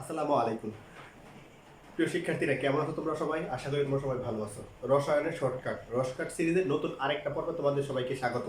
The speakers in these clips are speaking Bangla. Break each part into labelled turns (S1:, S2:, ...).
S1: আসসালামু আলাইকুম। প্রিয় শিক্ষার্থীরা, কেমন আছো তোমরা সবাই? আশা করি তোমরা সবাই ভালো আছো। রসায়নের শর্টকাট, রসকাট সিরিজের নতুন আরেকটা পর্ব তোমাদের সবাইকে স্বাগত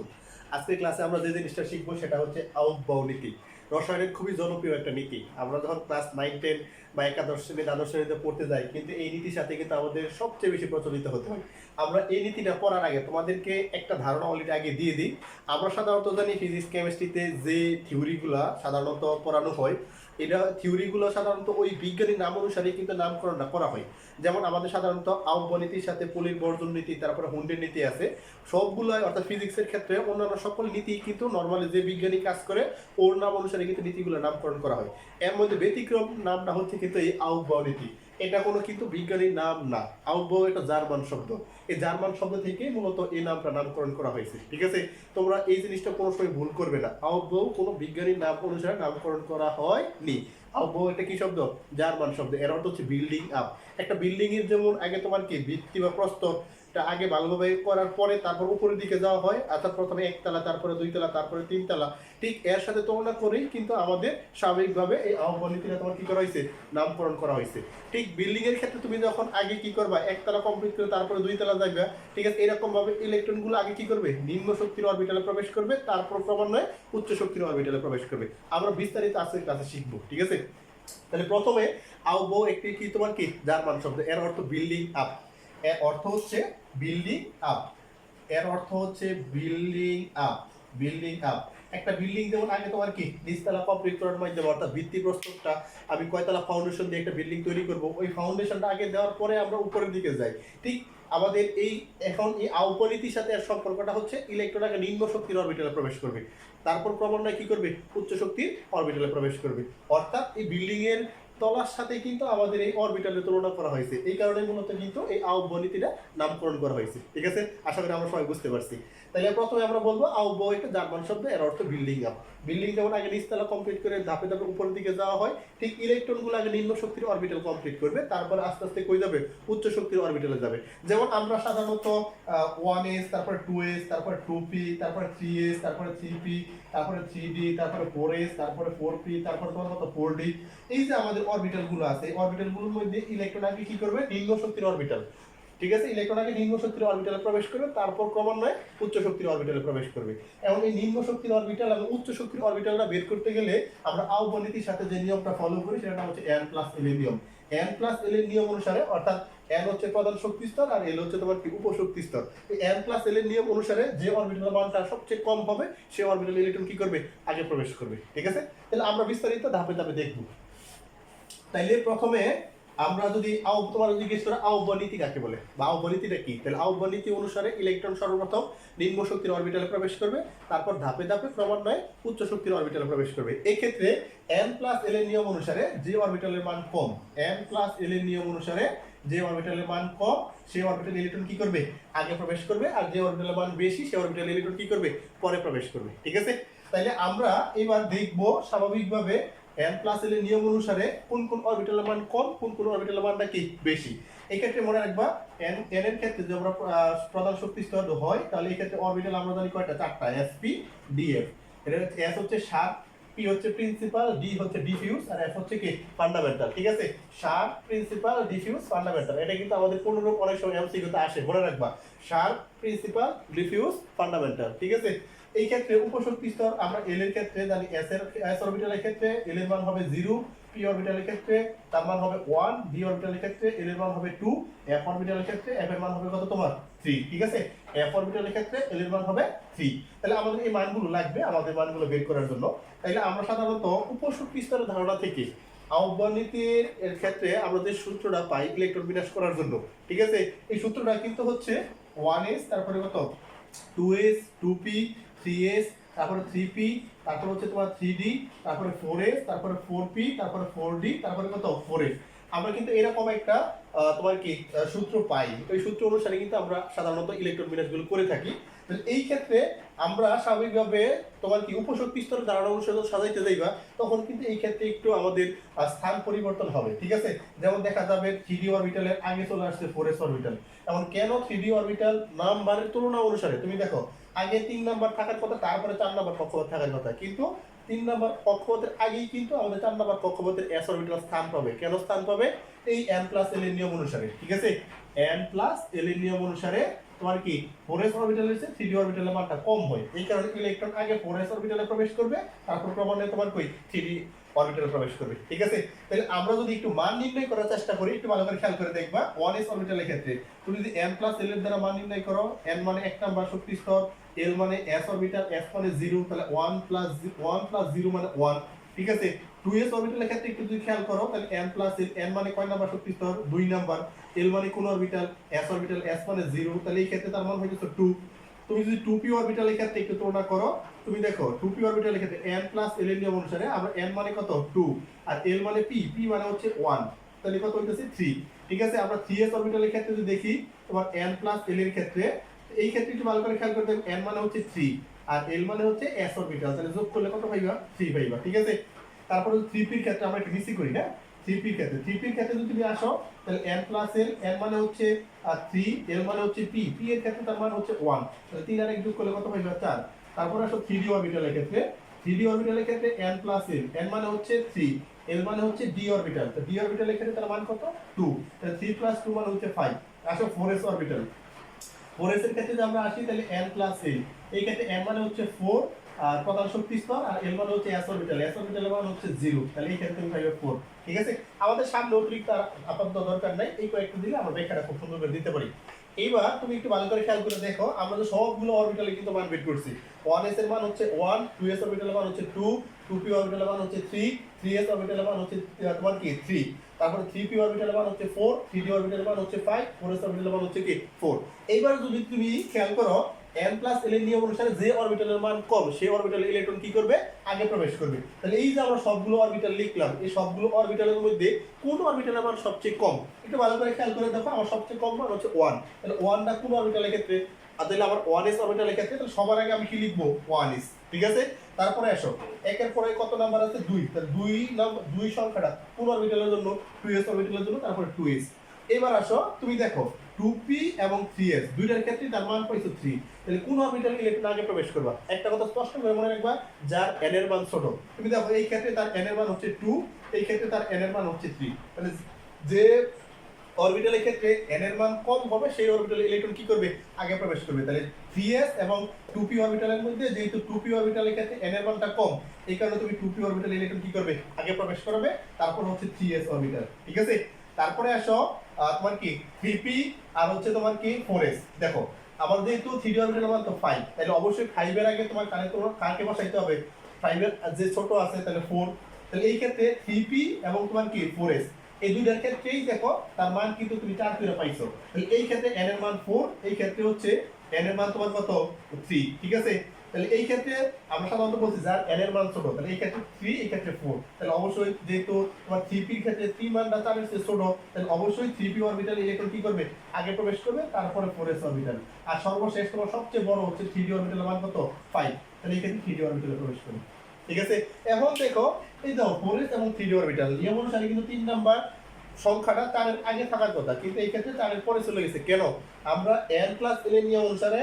S1: আজকের ক্লাসে আমরা যে জিনিসটা শিখব সেটা হচ্ছে আউট নীতি রসায়নের খুবই জনপ্রিয় একটা নীতি। আমরা যখন ক্লাস নাইন টেন বা একাদশ শ্রেণি, দ্বাদশ শ্রেণীতে পড়তে যাই, কিন্তু এই নীতির সাথে কিন্তু আমাদের সবচেয়ে বেশি প্রচলিত হতে হয়। আমরা এই নীতিটা পড়ার আগে তোমাদেরকে একটা ধারণা অলরেডি আগে দিয়ে দিই। আমরা সাধারণত জানি ফিজিক্স কেমিস্ট্রিতে যে থিওরিগুলা সাধারণত পড়ানো হয়, এটা থিওরিগুলো সাধারণত ওই বিজ্ঞানী নাম অনুসারে কিন্তু নামকরণটা করা হয়। যেমন আমাদের সাধারণত আহ্বনীতির সাথে পলির বর্জন নীতি, তারপরে হুন্ডের নীতি আছে। সবগুলাই অর্থাৎ ফিজিক্সের ক্ষেত্রে অন্যান্য সকল নীতি কিন্তু নর্মালি যে বিজ্ঞানী কাজ করে, ওর নাম অনুসারে কিন্তু নীতিগুলো নামকরণ করা হয়। এর মধ্যে ব্যতিক্রম নামটা হচ্ছে কিন্তু এই আহ্বাও নীতি। এটা কোনো কিন্তু বিজ্ঞানীর নাম না। আহ্বাও এটা জার্মান শব্দ। এই জার্মান শব্দ থেকে মূলত এই নামটা নামকরণ করা হয়েছে। ঠিক আছে? তোমরা এই জিনিসটা কোনো সময় ভুল করবে না। আহ্বাও কোনো বিজ্ঞানীর নাম অনুসারে নামকরণ করা হয়নি। আহ্বাও এটা কি শব্দ? জার্মান শব্দ। এর অর্থ হচ্ছে বিল্ডিং আপ একটা বিল্ডিং এর যেমন আগে তোমার কি? ভিত্তি বা প্রস্তর। আগে ভালোভাবে করার পরে তারপর উপরের দিকে যাওয়া হয় অর্থাৎ প্রথমে একতলা, তারপরে দুইতলা, তারপরে তিনতলা। ঠিক এর সাথে তুলনা করেই কিন্তু আমাদের স্বাভাবিকভাবে এই আহ্বানীতিটা তোমার কি করা হয়েছে? নামকরণ করা হয়েছে। ঠিক বিল্ডিং এর ক্ষেত্রে তুমি যখন আগে কি করবা, একতলা কমপ্লিট করে তারপরে দুইতলা যাবে ঠিক আছে এরকম ভাবে ইলেকট্রনগুলো আগে কি করবে? নিম্ন শক্তির অরবিটালে প্রবেশ করবে, তারপর ক্রমান্বয়ে উচ্চ শক্তির অরবিটালে প্রবেশ করবে। আমরা বিস্তারিত আজকের কাছে শিখব, ঠিক আছে? তাহলে প্রথমে আউবো একটি কি তোমার কি? জার্মান শব্দ, এর অর্থ বিল্ডিং আপ এর অর্থ হচ্ছে বিল্ডিং আপ এর অর্থ হচ্ছে বিল্ডিং আপ বিল্ডিং আপ একটা বিল্ডিং যেমন আগে তোমার কি, নিচতলা কমপ্লিট করার মাধ্যমে অর্থাৎ ভিত্তি প্রস্তুতটা আমি কয়তলা ফাউন্ডেশন দিয়ে একটা বিল্ডিং তৈরি করব, ওই ফাউন্ডেশনটা আগে দেওয়ার পরে আমরা উপরের দিকে যাই। ঠিক আমাদের এই এখন এই আউপনীতির সাথে এর সম্পর্কটা হচ্ছে ইলেকট্রন আগে নিম্ন শক্তির অরবিটালে প্রবেশ করবে। তারপর ক্রমান্বয়ে কি করবে? উচ্চ শক্তির অরবিটালে প্রবেশ করবে। অর্থাৎ এই বিল্ডিং এর তলার সাথে কিন্তু আমাদের এই অরবিটালের তুলনা করা হয়েছে। এই কারণে মূলত কিন্তু এই আউবনীতিটা নামকরণ করা হয়েছে। ঠিক আছে? আশা করি আমরা সবাই বুঝতে পারছি। তাহলে প্রথমে আমরা বলব আউব একটা জার্মান শব্দ, এর অর্থ বিল্ডিং আপ বিল্ডিং যেমন আগে নিচতলা কমপ্লিট করে ধাপে ধাপে উপরের দিকে যাওয়া হয়, ঠিক ইলেকট্রনগুলো আগে নিম্ন শক্তির অরবিটাল কমপ্লিট করবে, তারপরে আস্তে আস্তে কই যাবে? উচ্চ শক্তির অরবিটালে যাবে। যেমন আমরা সাধারণত ওয়ান এস তারপরে টু এস তারপরে টু পি তারপরে থ্রি এস তারপরে থ্রি পি তারপরে থ্রি ডি তারপরে ফোর এস তারপরে ফোর পি তারপরে তোমার মতো ফোর ডি এই যে আমাদের অরবিটালগুলো আছে অরবিটালগুলোর মধ্যে ইলেকট্রন আগে কি করবে? নিম্ন শক্তির অরবিটাল ঠিক আছে? ইলেকট্রন আগে নিম্ন শক্তির অরবিটালে প্রবেশ করবে, তারপর ক্রমান্বয়ে উচ্চ শক্তির অরবিটালে প্রবেশ করবে। এবং এই নিম্ন শক্তির অরবিটাল এবং উচ্চ শক্তির অরবিটালটা বের করতে গেলে আমরা আউবনীতির সাথে যে নিয়মটা ফলো করি, সেটা হচ্ছে এন প্লাস এল এর নিয়ম। এন প্লাস এল এর নিয়ম অনুসারে, অর্থাৎ এন হচ্ছে প্রধান শক্তি স্তর আর এল হচ্ছে তোমার উপশক্তি স্তর। এন প্লাস এল এর নিয়ম অনুসারে যে অরবিটাল মানটা সবচেয়ে কম হবে, সে অরবিটাল ইলেকট্রন কি করবে? আগে প্রবেশ করবে। ঠিক আছে? তাহলে আমরা বিস্তারিত ধাপে ধাপে দেখব। তাইলে প্রথমে আমরা যদি তোমার জিজ্ঞেস করে আহ্বানীতি কাকে বলে? বা আহ্বানীতিটা কি? তাহলে আহ্বানীতি অনুসারে ইলেকট্রন সর্বপ্রথম নিম্ন শক্তির অরবিটালে প্রবেশ করবে, তারপর ধাপে ধাপে ক্রমান্বয়ে উচ্চ শক্তির অরবিটালে প্রবেশ করবে। এক্ষেত্রে ক্ষেত্রে এন প্লাস এল এর নিয়ম অনুসারে যে অরবিটালের মান কম এন প্লাস এল এর নিয়ম অনুসারে যে অরবিটালের মান কম, সেই অরবিটাল ইলেকট্রন কি করবে? আগে প্রবেশ করবে, আর যে অরবিটালের মান বেশি, সেই অরবিটাল ইলেকট্রন কি করবে? পরে প্রবেশ করবে। ঠিক আছে? তাহলে আমরা এবার দেখব স্বাভাবিকভাবে এন প্লাস এল নিয়ম অনুসারে কোন কোন অরবিটালের মান কম, কোন কোন অরবিটালের মানটা কি বেশি? এই ক্ষেত্রে মনে রাখবা এন এন এর ক্ষেত্রে যদি আমরা প্রধান শক্তি স্তর হয়, তাহলে এই ক্ষেত্রে অরবিটাল আমরা জানি কয়টা? চারটা। এসপি ডিএফ এটা হচ্ছে এস হচ্ছে সাত পি হচ্ছে প্রিন্সিপাল ডি হচ্ছে ডিফিউজ আর এফ হচ্ছে কি? ফান্ডামেন্টাল ঠিক আছে? শার্প প্রিন্সিপাল ডিফিউজ ফান্ডামেন্টাল এটা কিন্তু আমাদের পনেরো অনেক সময় এমসিকিউতে আসে। মনে রাখবা শার্প প্রিন্সিপাল ডিফিউজ ফান্ডামেন্টাল ঠিক আছে? এই ক্ষেত্রে উপশক্তি স্তর, আমরা এল এর ক্ষেত্রে জানি এস এর এস অরবিটালের ক্ষেত্রে এল এর মান হবে জিরো পি অরবিটালের ক্ষেত্রে তার মান হবে ওয়ান ডি অরবিটালের ক্ষেত্রে এল এর মান হবে টু এফ অরবিটালের ক্ষেত্রে এফ এর মান হবে কত তোমার থ্রি ঠিক আছে? এফ অরবিটালের ক্ষেত্রে এল এর মান হবে থ্রি তাহলে আমাদের এই মানগুলো লাগবে, আমাদের মানগুলো বের করার জন্য। তাইলে আমরা সাধারণত উপশক্তি স্তরের ধারণা থেকে আহ্বানীতির এর ক্ষেত্রে আমরা যে সূত্রটা পাই ইলেকট্রন বিনাশ করার জন্য, ঠিক আছে? এই সূত্রটা কিন্তু হচ্ছে ওয়ান এস তারপরে কত? Two S two P three S তারপরে থ্রি পি তারপরে হচ্ছে তোমার থ্রি ডি তারপরে ফোর এস তারপরে ফোর পি তারপরে ফোর ডি তারপরে কত? ফোর এস আমরা কিন্তু এরকম একটা তোমার কি সূত্র পাই। ওই সূত্র অনুসারে কিন্তু আমরা সাধারণত ইলেকট্রন বিন্যাসগুলো করে থাকি। এই ক্ষেত্রে আমরা স্বাভাবিকভাবে তোমার কি উপশক্তি স্তরের ধারণা অনুসারে সাজাইতে যাইবা, তখন কিন্তু এই ক্ষেত্রে একটু আমাদের স্থান পরিবর্তন হবে, ঠিক আছে? যেমন দেখা যাবে থ্রি ডি অরবিটালের আগে চলে আসছে ফোর এস অরবিটাল এখন কেন থ্রি ডি অরবিটাল নাম্বারের তুলনা অনুসারে? তুমি দেখো আগে তিন নাম্বার থাকার কথা, তারপরে চার নাম্বার কক্ষপথ থাকার কথা। কিন্তু তিন নাম্বার কক্ষপথের আগেই কিন্তু আমাদের চার নাম্বার কক্ষপথের এস অরবিটাল স্থান পাবে। কেন স্থান পাবে? এই এন প্লাস এল এর নিয়ম অনুসারে, ঠিক আছে? এন প্লাস এল এর নিয়ম অনুসারে তোমার কি? ফোর এস অরবিটাল হচ্ছে থ্রি ডি অরবিটালের মানটা কম হয়। এই কারণে ইলেকট্রন আগে ফোর এস অরবিটালে প্রবেশ করবে, তারপর ক্রমান্বয়ে তোমার কই? থ্রি ডি অরবিটালে প্রবেশ করবে, ঠিক আছে? তাহলে আমরা যদি একটু মান নির্ণয় করার চেষ্টা করি, একটু ভালো করে খেয়াল করে দেখবা ওয়ান এস অরবিটালের ক্ষেত্রে। তুমি যদি এন প্লাস এল এর দ্বারা মান নির্ণয় করো এন মানে এক নাম্বার শক্তি স্তর এল মানে এস অরবিটাল এস মানে জিরো তাহলে one plus one plus zero মানে ওয়ান ঠিক আছে? টু এস অরবিটালের ক্ষেত্রে একটু যদি খেয়াল করো, তাহলে এন প্লাস এল এন মানে কয় নাম্বার শক্তি স্তর দুই নাম্বার এল মানে কোন অরবিটাল এস অরবিটাল এস মানে জিরো তাহলে এই ক্ষেত্রে তার মান গেছে টু তুমি যদি টু পি অরবিটালের ক্ষেত্রে একটু তুলনা করো, তুমি দেখো টু পি অরবিটালের ক্ষেত্রে এন প্লাস এল এর নিয়ম অনুসারে আমরা এন মানে কত? টু আর এল মানে পি পি মানে হচ্ছে ওয়ান তাহলে কত হইতেছে থ্রি ঠিক আছে? আমরা থ্রি এস অরবিটালের ক্ষেত্রে যদি দেখি, তোমার এন প্লাস এল এর ক্ষেত্রে এই ক্ষেত্রে একটু ভালো করে খেয়াল করতে এন মানে হচ্ছে থ্রি আর এল মানে হচ্ছে এস অরবিটাল তাহলে যোগ করলে কত পাইবা? থ্রি পাইবা, ঠিক আছে? তারপরে থ্রি পির ক্ষেত্রে আমরা একটু বেশি করি না থ্রি পির ক্ষেত্রে থ্রি পির ক্ষেত্রে যদি তুমি আসো, তাহলে এন প্লাস এল এন মানে হচ্ছে থ্রি এল মানে হচ্ছে পি পি এর ক্ষেত্রে তার মানে হচ্ছে ওয়ান তাহলে তিন আর এক যোগ করলে কত পাইবা? চার। তারপরে আসো থ্রি ডি অরবিটালের ক্ষেত্রে থ্রি ডি অরবিটালের ক্ষেত্রে এন প্লাস এল এন মানে হচ্ছে থ্রি এল মানে হচ্ছে ডি অরবিটাল তো ডি অরবিটালের ক্ষেত্রে তার মান কত? টু তাহলে থ্রি প্লাস টু মানে হচ্ছে ফাইভ আসো ফোর এস অরবিটাল ফোর এর ক্ষেত্রে যদি আমরা আসি, তাহলে এন প্লাস এই ক্ষেত্রে এন মানে হচ্ছে ফোর আর প্রধান শক্তি স্তর, আর এল মানে হচ্ছে এস অরবিটাল এস অরবিটাল মান হচ্ছে জিরো তাহলে এই ক্ষেত্রে পাইবে ফোর ঠিক আছে? আমাদের সামনে অতিরিক্ত আপাতত দরকার নাই। এই কয়েকটা দিলে আমরা ব্যাখ্যাটা খুব সুন্দর করে দিতে পারি। এইবার তুমি একটু ভালো করে খেয়াল করে দেখো, আমরা তো সবগুলো অরবিটালে কিন্তু মান বের করছি। ওয়ান এস এর মান হচ্ছে ওয়ান টু এস অরবিটালের মান হচ্ছে টু টু পি অরবিটালের মান হচ্ছে থ্রি থ্রি এস অরবিটালের মান হচ্ছে তোমার কি থ্রি তারপরে থ্রি পি অরবিটালের মান হচ্ছে ফোর থ্রি ডি অরবিটালের মান হচ্ছে ফাইভ ফোর এস অরবিটালের মান হচ্ছে কি ফোর এইবার যদি তুমি খেয়াল করো n প্লাস এল এর নিয়ম অনুসারে যে অরবিটালের মান কম, সেই অরবিটালে ইলেকট্রন কি করবে? আগে প্রবেশ করবে। তাহলে এই যে আমরা সবগুলো অরবিটাল লিখলাম, এই সবগুলো অরবিটালের মধ্যে কোন অরবিটালের মান সবচেয়ে কম? একটু ভালো করে খেয়াল করে দেখো, আমার সবচেয়ে কম মান হচ্ছে ওয়ান তাহলে ওয়ানটা কোন অরবিটালের ক্ষেত্রে? আর তাহলে আমার ওয়ান এস অরবিটালের ক্ষেত্রে, তাহলে সবার আগে আমি কি লিখব? ওয়ান এস ঠিক আছে? তারপরে আসো, একের পরে কত নাম্বার আছে? দুই। তাহলে দুই নাম্বার দুই সংখ্যাটা কোন অরবিটালের জন্য? টু এস অরবিটালের জন্য, তারপরে টু এস এবার আসো, তুমি দেখো টু পি এবং থ্রি এস দুইটার ক্ষেত্রে তার মান পাইছো থ্রি তাহলে কোন অরবিটালে ইলেকট্রন আগে প্রবেশ করবা? একটা কথা স্পষ্ট করে মনে রাখবা, যার n এর মান ছোট। তুমি দেখো, এই ক্ষেত্রে তার n এর মান হচ্ছে টু এই ক্ষেত্রে তার n এর মান হচ্ছে থ্রি তাহলে যে অরবিটালের ক্ষেত্রে n এর মান কম হবে, সেই অরবিটালে ইলেকট্রন কি করবে? আগে প্রবেশ করবে। তাহলে 3s এবং 2p অরবিটালের মধ্যে, যেহেতু 2p অরবিটালের ক্ষেত্রে n এর মানটা কম, এই কারণে তুমি 2p অরবিটালে ইলেকট্রন কি করবে? আগে প্রবেশ করবে, তারপর হচ্ছে 3s অরবিটাল ঠিক আছে? তারপরে আসো তোমার কি? 3p আর হচ্ছে তোমার কি? 4s দেখো, আমার যেহেতু 3d অরবিটালের মান, তো 5 তাহলে অবশ্যই 5 এর আগে তোমার কানে তোমার কাকে বসাইতে হবে। 5 এর যে ছোট আছে, তাহলে 4 তাহলে এই ক্ষেত্রে 3p এবং তোমার কি? 4s এই দুইটার ক্ষেত্রেই দেখো, তার মান কিন্তু তুমি চার করে পাইছো। তাহলে এই ক্ষেত্রে n এর মান 4 এই ক্ষেত্রে হচ্ছে n এর মান তোমার কত? 3 ঠিক আছে? তাহলে এই ক্ষেত্রে আমরা সাধারণত বলছি যার n এর মান ছোট, তাহলে এই ক্ষেত্রে থ্রি এই ক্ষেত্রে ফোর তাহলে অবশ্যই যেহেতু তোমার 3p এর ক্ষেত্রে 3 মানটা তার চেয়ে ছোট, তাহলে অবশ্যই 3p অরবিটাল ইলেকট্রন কি করবে? আগে প্রবেশ করবে, তারপরে 4s অরবিটাল আর সর্বশেষ তোমার সবচেয়ে বড় হচ্ছে 3d অরবিটালের মান কত? ফাইভ তাহলে এই ক্ষেত্রে 3d অরবিটালে প্রবেশ করবে। ঠিক আছে? এখন দেখো, এই দেখো 4s এবং 3d অরবিটাল নিয়ম অনুসারে কিন্তু তিন নাম্বার সংখ্যাটা তারের আগে থাকার কথা, কিন্তু এই ক্ষেত্রে তারের পরে চলে গেছে। কেন? আমরা এন প্লাস এল এর নিয়ম অনুসারে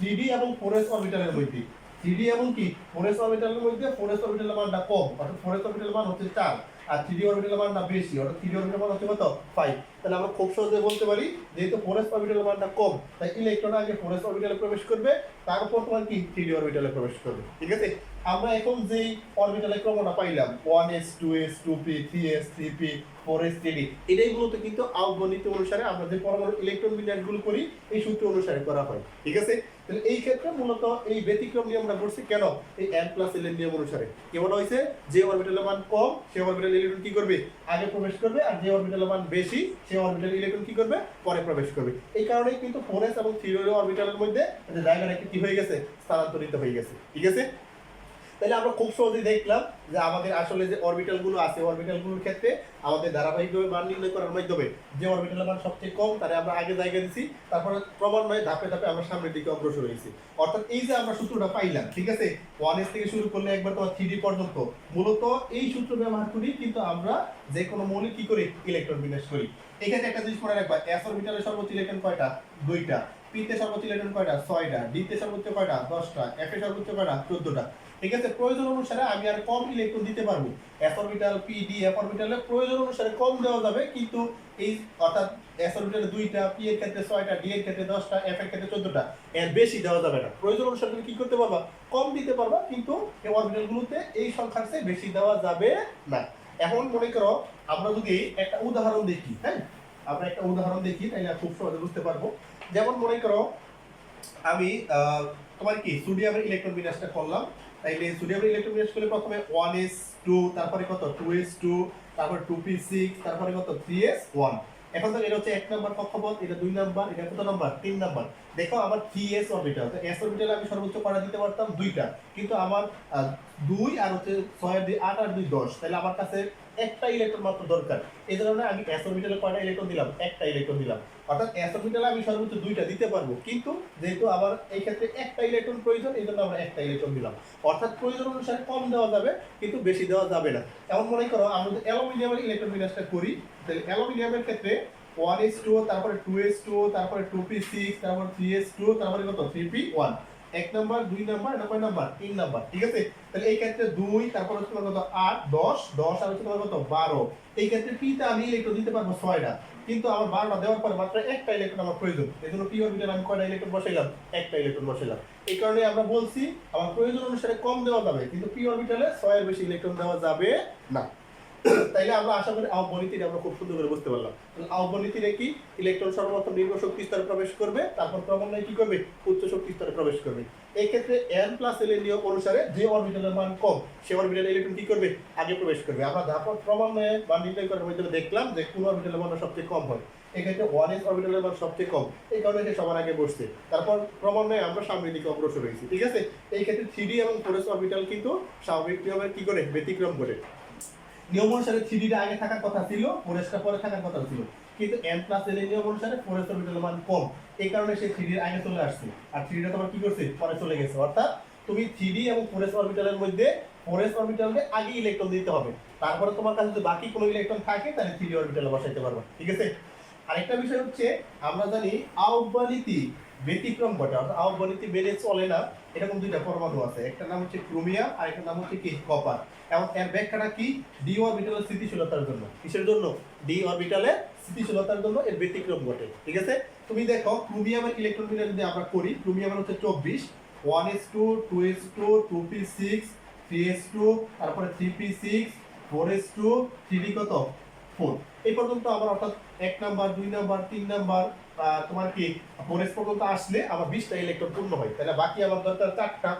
S1: 3d এবং 4s অরবিটালের মধ্যে। থ্রিডি এবং কি? 4s অরবিটালের মধ্যে 4s অরবিটালের মানটা কম, অর্থাৎ 4s অরবিটালের মান হচ্ছে চার, আর থ্রিডি অরবিটালের মানটা বেশি, অর্থাৎ থ্রিডি অরবিটালের মান হচ্ছে কত? ফাইভ তাহলে আমরা খুব সহজে বলতে পারি, যেহেতু 4s অরবিটালের মানটা কম, তাই ইলেকট্রন আগে 4s অরবিটালে প্রবেশ করবে, তারপর তোমার কি থ্রিডি অরবিটালে প্রবেশ করবে। ঠিক আছে? আমরা এখন যেই অরবিটালে ক্রমটা পাইলাম 1s 2s 2p 3s 3p 4s 3d এটাই মূলত কিন্তু আউটগণিত অনুসারে আমরা যে পরমাণু ইলেকট্রন বিন্যাসগুলো করি, এই সূত্র অনুসারে করা হয়, ঠিক আছে? তাহলে এই ক্ষেত্রে মূলত এই ব্যতিক্রম নিয়মটা করছি কেন? এই n প্লাস l এর নিয়ম অনুসারে। কি বলা হয়েছে? যে অরবিটালের মান কম, সে অরবিটাল ইলেকট্রন কি করবে? আগে প্রবেশ করবে, আর যে অরবিটালের মান বেশি, সে অরবিটাল ইলেকট্রন কি করবে? পরে প্রবেশ করবে। এই কারণেই কিন্তু 4s এবং 3s অরবিটালের মধ্যে যে জায়গাটা কি হয়ে গেছে? স্থানান্তরিত হয়ে গেছে, ঠিক আছে? তাহলে আমরা খুব সহজেই দেখলাম যে আমাদের আসলে যে অরবিটালগুলো আছে অরবিটালগুলোর ক্ষেত্রে আমাদের ধারাবাহিকভাবে মান নির্ণয় করার মাধ্যমে যে অরবিটালের মান সবচেয়ে কম, তারে আমরা আগে জায়গা দিছি, তারপরে ক্রমান্বয়ে ধাপে ধাপে আমরা সামনের দিকে অগ্রসর হয়েছি। অর্থাৎ এই যে আমরা সূত্রটা পাইলাম, ঠিক আছে? ওয়ান এস থেকে শুরু করলে একবার তোমার থ্রি পর্যন্ত। মূলত এই সূত্র ব্যবহার করি, কিন্তু আমরা যে কোনো মৌলিক কি করি? ইলেকট্রন বিন্যাস করি। এখানে একটা জিনিস মনে রাখবা এস অরবিটালের সর্বোচ্চ ইলেকট্রন কয়টা? দুইটা। পিতে সর্বোচ্চ ইলেকট্রন কয়টা? ছয়টা। ডিতে সর্বোচ্চ কয়টা? দশটা। এফে সর্বোচ্চ কয়টা? চোদ্দটা। ঠিক আছে, প্রয়োজন অনুসারে আমি আর কম ইলেকট্রন দিতে পারব। S orbital P D F অরবিটালে প্রয়োজন অনুসারে কম দেওয়া যাবে, কিন্তু এই অর্থাৎ এস অরবিটালে দুইটা পি এর ক্ষেত্রে ছয়টা ডি এর ক্ষেত্রে দশটা এফ এর ক্ষেত্রে চোদ্দটা, এর বেশি দেওয়া যাবে না। প্রয়োজন অনুসারে তুমি কি করতে পারবা? কম দিতে পারবা, কিন্তু এই অরবিটালগুলোতে এই সংখ্যার চেয়ে বেশি দেওয়া যাবে না। এখন মনে করো, আমরা যদি একটা উদাহরণ দেখি হ্যাঁ? আমরা একটা উদাহরণ দেখি তাহলে খুব সহজে বুঝতে পারব। যেমন মনে করো, আমি তোমার কি সোডিয়ামের ইলেকট্রন বিন্যাসটা করলাম। তাইলে সোডিয়াম ইলেকট্রন বিন্যাস করলে প্রথমে ওয়ান এস টু তারপরে কত? টু এস টু তারপরে টু পি সিক্স তারপরে কত? থ্রি এস ওয়ান এখন তো এটা হচ্ছে এক নাম্বার কক্ষপথ, এটা দুই নাম্বার এটা কত নাম্বার তিন নাম্বার দেখো, আমার থ্রি এস অরবিটাল তো এস অরবিটালে আমি সর্বোচ্চ করা দিতে পারতাম দুইটা। কিন্তু আমার দুই আর হচ্ছে ছয় দুই, আট আর দুই দশ। তাহলে আমার কাছে একটা ইলেকট্রন মাত্র দরকার। এই জন্য আমি এস অরবিটালে কয়টা ইলেকট্রন দিলাম? একটা ইলেকট্রন দিলাম। অর্থাৎ এস অরবিটালে আমি সর্বোচ্চ দুইটা দিতে পারব। কিন্তু যেহেতু আমার এই ক্ষেত্রে একটা ইলেকট্রন প্রয়োজন, এই জন্য আমরা একটা ইলেকট্রন দিলাম। অর্থাৎ প্রয়োজন অনুসারে কম দেওয়া যাবে, কিন্তু বেশি দেওয়া যাবে না। এমন মনে করো, আমরা যদি অ্যালুমিনিয়ামের ইলেকট্রন বিন্যাসটা করি, তাহলে অ্যালুমিনিয়ামের ক্ষেত্রে ওয়ান এস টু তারপরে টু এস টু তারপরে টু পি সিক্স তারপরে থ্রি এস টু তারপরে কত? থ্রি পি ওয়ান এক নাম্বার, দুই নাম্বার কয় নাম্বার? তিন নাম্বার, ঠিক আছে? তাহলে এই ক্ষেত্রে দুই, তারপর হচ্ছে তোমার কত? আট, দশ দশ আর হচ্ছে তোমার কত? বারো। এই ক্ষেত্রে পিতে আমি ইলেকট্রন দিতে পারব ছয়টা। কিন্তু আমার বারোটা দেওয়ার পর মাত্র একটা ইলেকট্রন আমার প্রয়োজন। এই জন্য পি অরবিটাল আমি কয়টা ইলেকট্রন বসাইলাম? একটা ইলেকট্রন বসাইলাম। এই কারণে আমরা বলছি, আমার প্রয়োজন অনুসারে কম দেওয়া যাবে। কিন্তু পি অরবিটালে ছয়ের বেশি ইলেকট্রন দেওয়া যাবে না। তাইলে আমরা আশা করি আহ্বনীতির আমরা খুব সুন্দর করে বুঝতে পারলাম। আহ্বনীতিরে কি? ইলেকট্রন সর্বপ্রথম নিম্ন শক্তি স্তরে প্রবেশ করবে, তারপর ক্রমান্বয়ে কি করবে? উচ্চ শক্তি স্তরে প্রবেশ করবে। এই ক্ষেত্রে এন প্লাস এল এর নিয়ম অনুসারে যে অরবিটালের মান কম, সে অরবিটালে ইলেকট্রন কি করবে? আগে প্রবেশ করবে। আমরা ধাপক ক্রমান্বয়ে বা নির্ণয় করার মধ্যে দেখলাম যে কোন অরবিটালের মান সবচেয়ে কম হয়। এক্ষেত্রে ওয়ান এস অরবিটালের মান সবচেয়ে কম। এই কারণে সে সবার আগে বসছে। তারপর ক্রমান্বয়ে আমরা সামনের দিকে অগ্রসর হয়েছি, ঠিক আছে? এই ক্ষেত্রে থ্রি এবং ফোর এস অরবিটাল কিন্তু স্বাভাবিক নিয়মে কি করে? ব্যতিক্রম করে। নিয়ম অনুসারে থ্রিডিটা আগে থাকার কথা ছিল ফোরেসটা পরে থাকার কথা ছিল। কিন্তু এন প্লাস এল নিয়ম অনুসারে ফোরেস অরবিটালের মান কম। এই কারণে সে থ্রিডির আগে চলে আসছে। আর থ্রিডিটা তোমার কি করছে? পরে চলে গেছে। অর্থাৎ তুমি থ্রিডি এবং ফোরেস অরবিটালের মধ্যে ফোরেস অরবিটালকে আগে ইলেকট্রন দিতে হবে। তারপরে তোমার কাছে যদি বাকি কোনো ইলেকট্রন থাকে, তাহলে থ্রিডি অরবিটালে বসাইতে পারবে। ঠিক আছে? আরেকটা বিষয় হচ্ছে, আমরা জানি আহ্বানীতি ব্যতিক্রম ঘটে অর্থাৎ আহ্বানীতি বেড়ে চলে না, এরকম দুইটা পরমাণু আছে। একটা নাম হচ্ছে ক্রোমিয়াম আর একটা নাম হচ্ছে কি কপার। এবং এর ব্যাখ্যাটা কি? ডি অরবিটালের স্থিতিশীলতার জন্য। কিসের জন্য? ডি অরবিটালে স্থিতিশীলতার জন্য এর ব্যতিক্রম ঘটে ঠিক আছে? তুমি দেখো ক্রোমিয়ামের ইলেকট্রন বিন্যাস যদি আমরা করি, ক্রোমিয়ামের হচ্ছে চব্বিশ, one S two two S two two P six, three S two, তারপরে three P six, four S two, three কত? ফোর। এই পর্যন্ত আমার অর্থাৎ এক নাম্বার, দুই নাম্বার, তিন নাম্বার তোমার কি এস পর্যন্ত আসলে আবার বিশটা ইলেকট্রন পূর্ণ হয়? তাহলে বাকি আবার দরকার চারটা।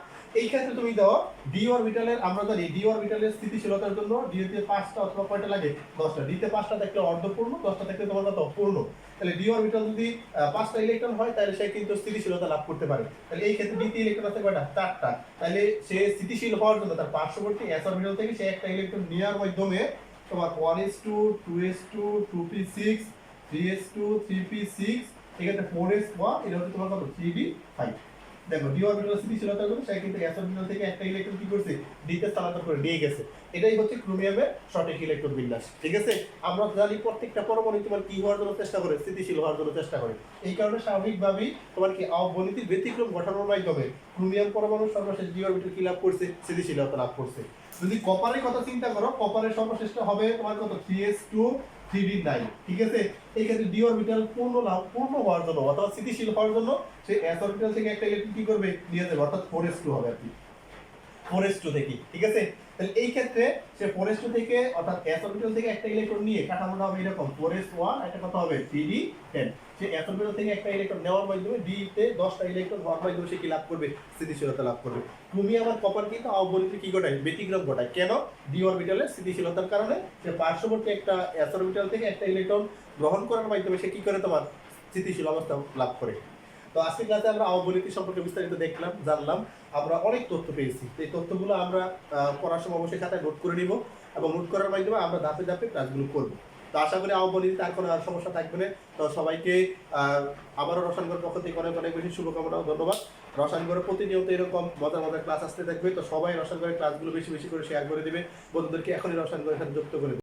S1: এই ক্ষেত্রে তুমি দাও ডি অরবিটালের আমরা জানি ডি অরবিটালের স্থিতিশীলতার জন্য ডি তে পাঁচটা অথবা কয়টা লাগে? দশটা। ডিতে পাঁচটা থাকলে অর্ধপূর্ণ, দশটা থাকলে তোমার কত? পূর্ণ। তাহলে ডি অরবিটাল যদি পাঁচটা ইলেকট্রন হয়, তাহলে সে কিন্তু স্থিতিশীলতা লাভ করতে পারে। তাহলে এই ক্ষেত্রে ডিতে ইলেকট্রন আছে কয়টা? চারটা। তাহলে সে স্থিতিশীল হওয়ার জন্য তার পার্শ্ববর্তী এস অরবিটাল থেকে সে একটা ইলেকট্রন নেওয়ার মাধ্যমে তোমার one S two two S two two P six three S two three P six এক্ষেত্রে ফোর এস ওয়ান এটা হচ্ছে তোমার কত? থ্রি ডি ফাইভ দেখো ডি অরবিটাল স্থিতিশীলতার জন্য সে কিন্তু এস অরবিটাল থেকে একটা ইলেকট্রন কি করছে? ডিতে স্থানান্তর করে নিয়ে গেছে। এটাই হচ্ছে ক্রোমিয়ামের সঠিক ইলেকট্রন বিন্যাস, ঠিক আছে? আমরা জানি প্রত্যেকটা পরমাণু তোমার কি হওয়ার জন্য চেষ্টা করে, স্থিতিশীল হওয়ার জন্য চেষ্টা করে। এই কারণে স্বাভাবিকভাবেই তোমার কি অবনীতির ব্যতিক্রম ঘটানোর মাধ্যমে ক্রোমিয়াম পরমাণু সর্বশেষ ডি অরবিটাল কি লাভ করছে? স্থিতিশীলতা লাভ করছে। যদি কপারের কথা চিন্তা করো কপারের সর্বশ্রেষ্ঠ হবে তোমার কত? থ্রি এস টু থ্রি নাই, ঠিক আছে? এই ক্ষেত্রে ডি অরবিটাল পূর্ণ লাভ, পূর্ণ হওয়ার জন্য, অর্থাৎ স্থিতিশীল হওয়ার জন্য, সেই এস অরবিটাল থেকে একটা ইলেকট্রন কি করবে? নিয়ে যাবে, অর্থাৎ ফোর এস টু হবে আর কি। ফোর এস থেকে ঠিক আছে? তাহলে এই ক্ষেত্রে সে ফোর এস টু থেকে, অর্থাৎ এস অরবিটাল থেকে একটা ইলেকট্রন নিয়ে কাঠামোটা হবে এরকম ফোর এস ওয়ান একটা কথা হবে থ্রি টেন সে এস অরবিটাল থেকে একটা ইলেকট্রন নেওয়ার মাধ্যমে ডি তে দশটা ইলেকট্রন হওয়ার মাধ্যমে সে কি লাভ করবে? স্থিতিশীলতা লাভ করবে। তুমি আমার কপার কিন্তু অবনীতি কি ঘটায়? ব্যতিক্রম ঘটায়। কেন? ডি অরবিটালের স্থিতিশীলতার কারণে সে পার্শ্ববর্তী একটা এস থেকে একটা ইলেকট্রন গ্রহণ করার মাধ্যমে সে কি করে তোমার স্থিতিশীল অবস্থা লাভ করে? তো আজকের ক্লাসে আমরা অবনীতি সম্পর্কে বিস্তারিত দেখলাম, জানলাম। আমরা অনেক তথ্য পেয়েছি। এই তথ্যগুলো আমরা পড়ার সময় অবশ্যই খাতায় নোট করে নিব এবং নোট করার মাধ্যমে আমরা ধাপে ধাপে ক্লাসগুলো করব। তো আশা করি অবনীতিতে আর কোনো আর সমস্যা থাকবে না। তো সবাইকে আবারও রসায়নগর পক্ষ থেকে অনেক অনেক বেশি শুভকামনা ধন্যবাদ। রসায়নগরে প্রতিনিয়ত এরকম মজার মজার ক্লাস আসতে থাকবে। তো সবাই রসায়নগরের ক্লাসগুলো বেশি বেশি করে শেয়ার করে দিবে। বন্ধুদেরকে এখনই রসায়নগরের সাথে যুক্ত করে।